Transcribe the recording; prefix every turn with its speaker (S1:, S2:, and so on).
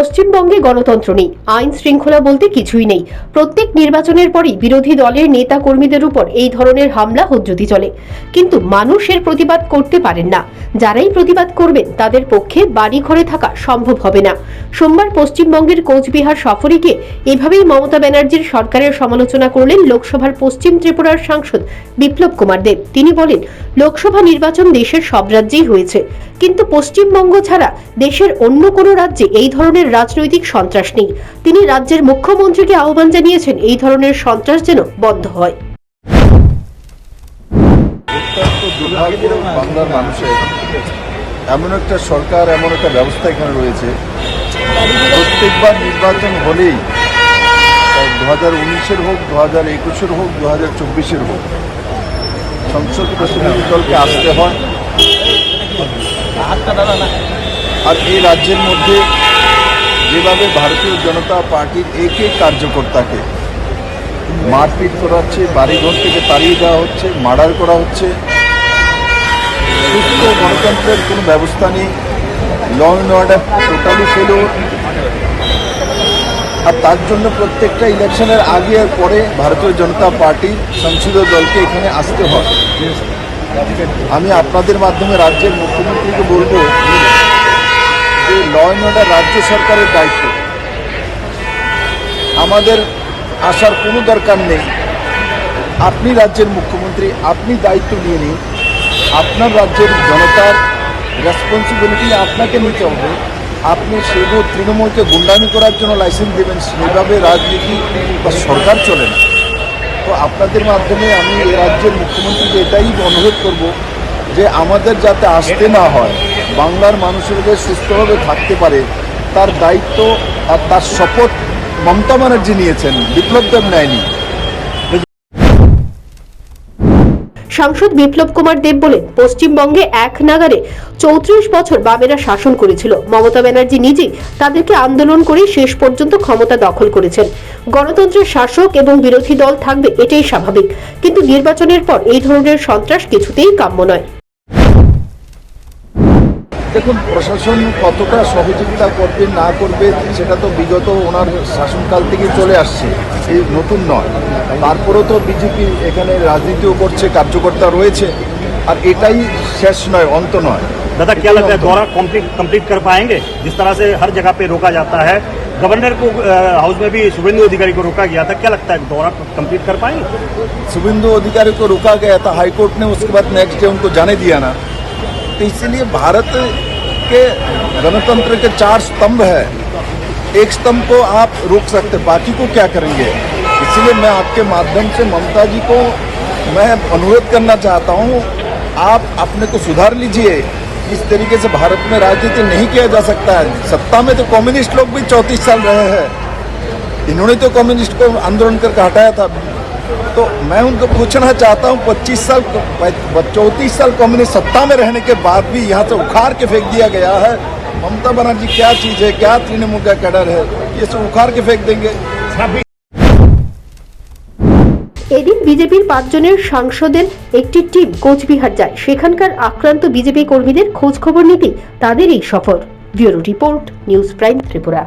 S1: পশ্চিমবঙ্গে গণতন্ত্র নেই। আইন শৃঙ্খলা বলতে কিছুই নেই। প্রত্যেক নির্বাচনের পরই বিরোধী দলের নেতা কর্মীদের উপর এই ধরনের হামলা হজ্জতি চলে। কিন্তু মানুষের প্রতিবাদ করতে পারেন না। যারাই প্রতিবাদ করবেন, তাদের পক্ষে বাড়ি ঘরে থাকা সম্ভব হবে না। সোমবার পশ্চিমবঙ্গের কোচবিহার সফরে গিয়ে এভাবেই মমতা ব্যানার্জির সরকারের সমালোচনা করলেন লোকসভার পশ্চিম ত্রিপুরার সাংসদ বিপ্লব কুমার দেব। তিনি বলেন, লোকসভা নির্বাচন দেশের সব রাজ্যেই হয়েছে। কিন্তু পশ্চিমবঙ্গ ছাড়া দেশের অন্য কোনো রাজ্যে এই ধরনের রাজনৈতিক সন্ত্রাস নেই। তিনি রাজ্যের মুখ্যমন্ত্রীকে আহ্বান জানিয়েছেন, এই ধরনের সন্ত্রাস যেন বন্ধ হয়।
S2: এমন একটা সরকার, এমন একটা ব্যবস্থা এখানে রয়েছে। প্রত্যেকবার নির্বাচন হলেই, দু হাজার উনিশের হোক, দু হাজার একুশের হোক, দু হাজার চব্বিশের হোক, সংসদ প্রতিনিধি দলকে আসতে হয়। আর এই রাজ্যের মধ্যে যেভাবে ভারতীয় জনতা পার্টির এক এক কার্যকর্তাকে মারপিট করা হচ্ছে, বাড়িঘর থেকে তাড়িয়ে দেওয়া হচ্ছে, মার্ডার করা হচ্ছে, সুস্থ গণতন্ত্রের কোনো ব্যবস্থা নেই ল অ্যান্ড অর্ডার টোটালি ফেলো আর তার জন্য প্রত্যেকটা ইলেকশনের আগে আর পরে ভারতীয় জনতা পার্টি সংসদীয় দলকে এখানে আসতে হয় আমি আপনাদের মাধ্যমে রাজ্যের মুখ্যমন্ত্রীকে বলব যে ল রাজ্য সরকারের দায়িত্ব। আমাদের আসার কোনো দরকার নেই। আপনি রাজ্যের মুখ্যমন্ত্রী, আপনি দায়িত্ব নিয়ে নিন। আপনার রাজ্যের জনতার রেসপন্সিবিলিটি আপনাকে নিতে হবে। আপনি সেগুলো তৃণমূলকে গুন্ডামি করার জন্য লাইসেন্স দেবেন সেভাবে রাজনীতি বা সরকার চলে না। তো আপনাদের মাধ্যমে আমি এ রাজ্যের মুখ্যমন্ত্রীকে এটাই অনুরোধ করব যে আমাদের যাতে আসতে না হয়, বাংলার মানুষের সুস্থভাবে থাকতে পারে, তার দায়িত্ব আর তার শপথ মমতা ব্যানার্জি নিয়েছেন, বিপ্লব দেব নেয়নি
S1: সাংসদ বিপ্লব কুমার দেব বলেন পশ্চিমবঙ্গে এক নাগারে চৌত্রিশ বছর বামেরা শাসন করেছিল। মমতা ব্যানার্জি নিজেই তাদেরকে আন্দোলন করে শেষ পর্যন্ত ক্ষমতা দখল করেছেন। গণতন্ত্রের শাসক এবং বিরোধী দল থাকবে এটাই স্বাভাবিক। কিন্তু নির্বাচনের পর এই ধরনের সন্ত্রাস কিছুতেই কাম্য নয়।
S2: দেখুন প্রশাসন কতটা সহযোগিতা করবে না করবে সেটা তো বিগত ওনার শাসনকাল থেকে চলে আসছে এই নতুন নয় তারপরেও তো বিজেপি এখানে রাজনীতিও করছে কার্যকর্তা রয়েছে আর এটাই শেষ নয় অন্ত নয়
S3: दादा क्या लगता है दौरा कंप्लीट कंप्लीट कर पाएंगे जिस तरह से हर जगह पे रोका जाता है गवर्नर को अ, हाउस में भी शुभेंदु अधिकारी को रोका गया था क्या लगता है दौरा कंप्लीट कर पाएंगे
S2: शुभेंदु अधिकारी को रोका गया था हाईकोर्ट ने उसके बाद नेक्स्ट डे उनको जाने दिया ना तो इसीलिए भारत के गणतंत्र के चार स्तंभ है। एक स्तंभ को आप रोक सकते बाकी को क्या करेंगे? इसीलिए मैं आपके माध्यम से ममता जी को मैं अनुरोध करना चाहता हूँ, आप अपने को सुधार लीजिए। इस तरीके से भारत में राजनीति नहीं किया जा सकता है। सत्ता में तो कम्युनिस्ट लोग भी चौंतीस साल रहे हैं। इन्होंने तो कम्युनिस्ट को आंदोलन करके हटाया था। तो मैं उनको पूछना चाहता हूँ 25 साल चौंतीस साल कम्युनिस्ट सत्ता में रहने के बाद भी यहाँ से उखाड़ के फेंक दिया गया है ममता बनर्जी क्या चीज़ है क्या तृणमूल का कैडर है ये सब उखाड़ के फेंक देंगे
S1: এদিন বিজেপির পাঁচজনের সাংসদের একটি টিম কোচবিহার যায় সেখানকার আক্রান্ত বিজেপি কর্মীদের খোঁজ খবর নিতেই তাদের এই সফর bureau report News Prime Tripura